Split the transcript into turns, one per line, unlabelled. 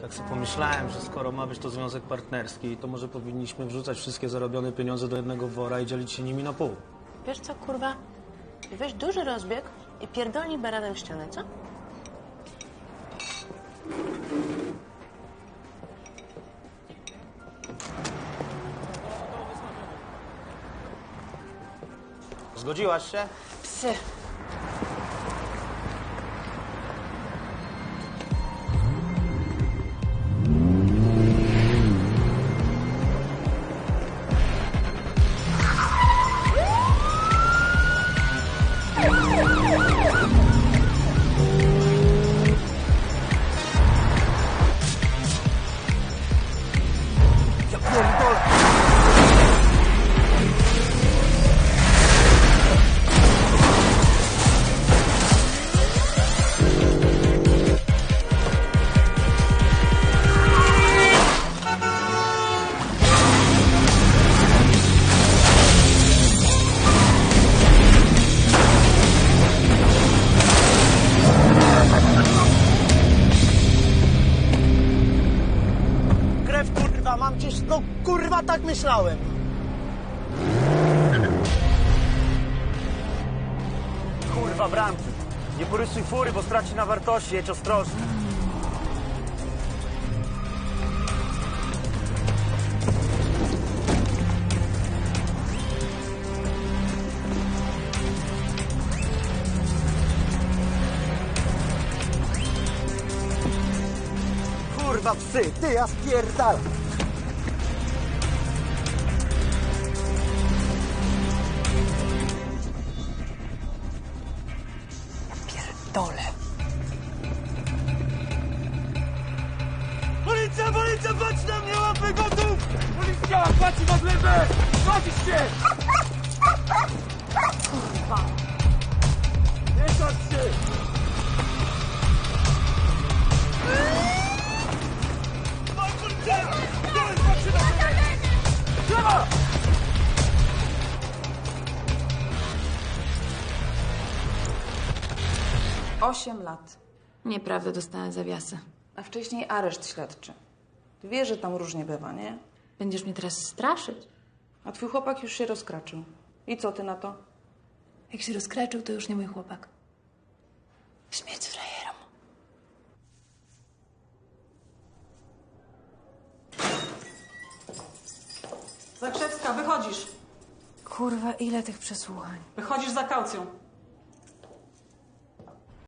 Tak sobie pomyślałem, że skoro ma być to związek partnerski, to może powinniśmy wrzucać wszystkie zarobione pieniądze do jednego wora i dzielić się nimi na pół.
Wiesz co, kurwa? Weź duży rozbieg i pierdolnij baranem w ścianę, co?
Zgodziłaś się?
Psy.
Kurwa, mam cię, no kurwa tak myślałem.
Kurwa, bramki. Nie porysuj fury, bo straci na wartości, jedź ostrożnie.
Kurwa psy, ty ja spierdalam. Pierdolę.
Policja, policja, patrz na mnie, łapy gotów! Policja, patrz na glebę! Chodzisz
Osiem lat,
Nieprawda, dostałem zawiasy.
a wcześniej areszt śledczy. Ty wiesz, że tam różnie bywa, nie?
Będziesz mnie teraz straszyć?
A twój chłopak już się rozkraczył. I co ty na to?
Jak się rozkraczył, to już nie mój chłopak. Śmierć frajerom.
Zakrzewska, wychodzisz.
Kurwa, ile tych przesłuchań?
Wychodzisz za kaucją.